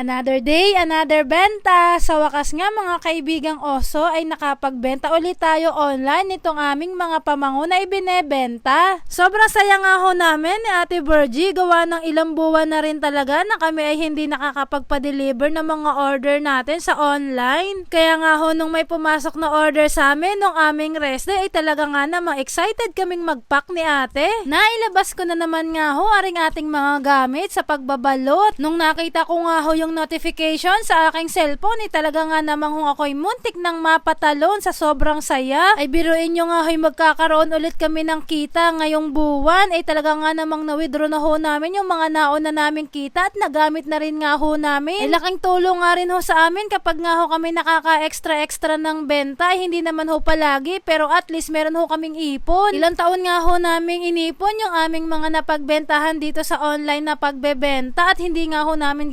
Another day, another benta. Sa wakas nga mga kaibigang oso ay nakapagbenta ulit tayo online nitong aming mga pamango na ibinebenta. Sobrang saya nga ho namin ni Ate Virgie gawa ng ilang buwan na rin talaga na kami ay hindi nakakapagpa-deliver ng mga order natin sa online. Kaya nga ho nung may pumasok na order sa amin nung aming rest day ay talaga nga namang excited kaming mag-pack ni ate. Nailabas ko na naman nga ho aring ating mga gamit sa pagbabalot. Nung nakita ko nga ho yung notification sa aking cellphone, ay talaga nga namang kung ako'y muntik ng mapatalon sa sobrang saya. Ay biruin nyo nga ho'y magkakaroon ulit kami ng kita ngayong buwan. Ay talaga nga namang na-withdraw na ho namin yung mga nauna naming kita at nagamit na rin nga ho namin. Ay laking tulong nga rin ho sa amin kapag nga ho kami nakaka-extra-extra ng benta. Ay hindi naman ho palagi pero at least meron ho kaming ipon. Ilang taon nga ho naming inipon yung aming mga napagbentahan dito sa online na pagbebenta at hindi nga ho namin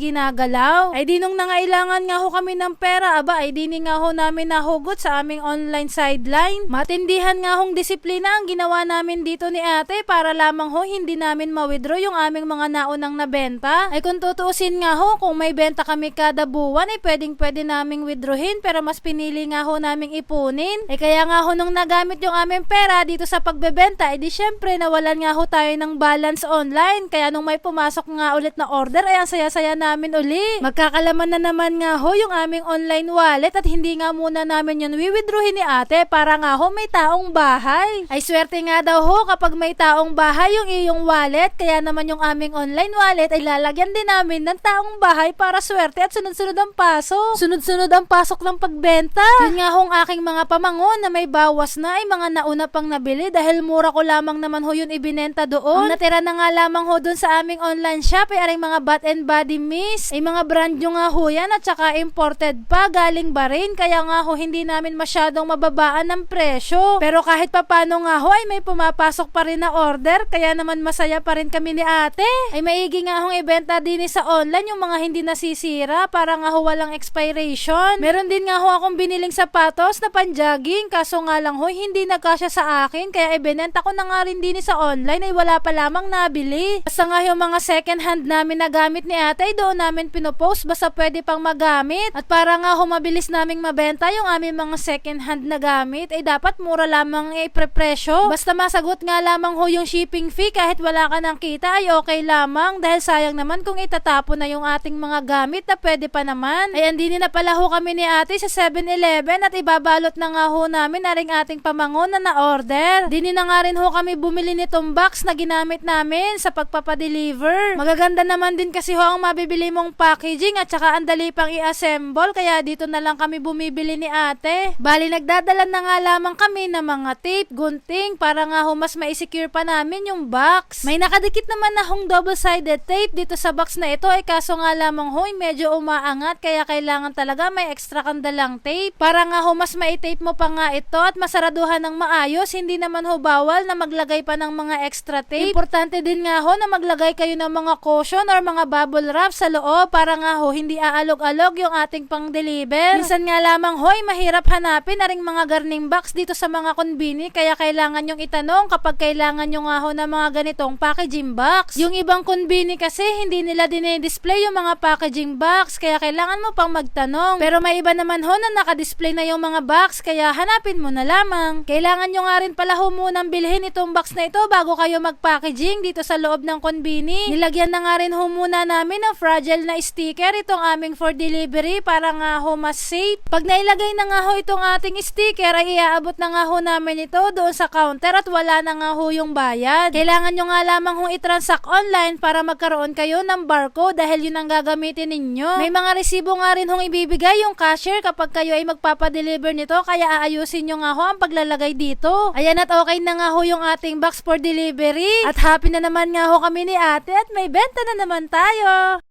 ginagalaw. Ay di nung nangailangan nga ho kami ng pera, aba ay di ni nga ho namin nahugot sa aming online sideline. Matindihan nga hong disiplina ang ginawa namin dito ni ate para lamang ho hindi namin ma-withdraw yung aming mga naunang nabenta. Ay kung tutuusin nga ho, kung may benta kami kada buwan ay pwedeng pwede naming withdrawin pero mas pinili nga ho naming ipunin. Ay kaya nga ho nung nagamit yung aming pera dito sa pagbebenta, ay di syempre nawalan nga ho tayo ng balance online. Kaya nung may pumasok nga ulit na order, ay ang saya-saya namin uli. Magkakalaman na naman nga ho yung aming online wallet at hindi nga muna namin yun wiwithdrawin ni ate para nga ho may taong bahay. Ay swerte nga daw ho kapag may taong bahay yung iyong wallet. Kaya naman yung aming online wallet ay lalagyan din namin ng taong bahay para swerte at sunod-sunod ang pasok. Sunod-sunod ang pasok ng pagbenta. Yun nga hong aking mga pamango na may bawas na ay mga nauna pang nabili dahil mura ko lamang naman ho yun ibinenta doon. Ang natira na nga lamang ho doon sa aming online shop ay aring mga Bath and Body Mist. Ay mga brand nyo nga ho yan at saka imported pa galing Bahrain. Kaya nga ho hindi namin masyadong mababaan ng presyo. Pero kahit papano nga ho ay may pumapasok pa rin na order. Kaya naman masaya pa rin kami ni ate. Ay maigi nga hong ibenta din sa online yung mga hindi nasisira para nga ho walang expiration. Meron din nga ho akong biniling sapatos na panjogging kaso nga lang ho hindi nagkasya sa akin kaya ibinenta ko na nga rin din sa online ay wala pa lamang nabili. Basta nga yung mga second hand namin na gamit ni ate ay doon namin pinopost basta pwede pang magamit. At para nga ho mabilis naming mabenta yung aming mga second hand na gamit ay dapat mura lamang iprepresyo. Basta masagot nga lamang ho yung shipping fee kahit wala ka ng kita ay okay lamang dahil sayang naman kung itatapon na yung ating mga gamit na pwede pa naman. Ay andini na pala ho kami ni ate sa 7-Eleven at ibabalot na nga ho namin na ring ating pamango na na-order. Dini na nga rin ho kami bumili nitong box na ginamit namin sa pagpapadeliver. Magaganda naman din kasi ho ang mabibili mong packaging at saka ang dali pang i-assemble kaya dito na lang kami bumibili ni ate. Bali nagdadala na nga lamang kami ng mga tape, gunting para nga ho mas ma-secure pa namin yung box. May nakadikit naman na hong double-sided tape dito sa box na ito ay kaso nga lamang ho ay medyo umaangat kaya kailangan talaga may extra kang dalang tape para nga ho mas ma-tape mo pa nga ito at masaraduhan ng maayos hindi naman ho bawal na maglagay pa ng mga extra tape. Importante din nga ho na maglagay kayo ng mga cushion or mga bubble wrap sa loob para nga ho hindi aalog-alog yung ating pang-deliver. Minsan nga lamang ho ay mahirap hanapin na ring mga garning box dito sa mga konbini kaya kailangan yung itanong kapag kailangan nyo nga ho ng mga ganitong packaging box. Yung ibang konbini kasi hindi nila dinidisplay yung mga packaging box kaya kailangan mo pang magtanong. Pero may iba naman ho na nakadisplay na yung mga box kaya hanapin mo na lamang. Kailangan nyo nga rin pala ho munang bilhin itong box na ito bago kayo mag-packaging dito sa loob ng konbini. Nilagyan na nga rin ho muna namin ng fragile na sticker itong aming for delivery para nga ho mas safe. Pag nailagay na nga ho itong ating sticker ay iaabot na nga ho namin ito doon sa counter at wala na nga ho yung bayad. Kailangan nyo nga lamang hong i-transact online para magkaroon kayo ng barcode dahil yun ang gagamitin ninyo. May mga resibo nga rin hong ibibigay yung cashier kapag kayo ay magpapadeliver nito kaya aayusin nyo nga ho ang paglalagay dito. Ayan at okay na nga ho yung ating box for delivery. At happy na naman nga ho kami ni ate at may benta na naman tayo.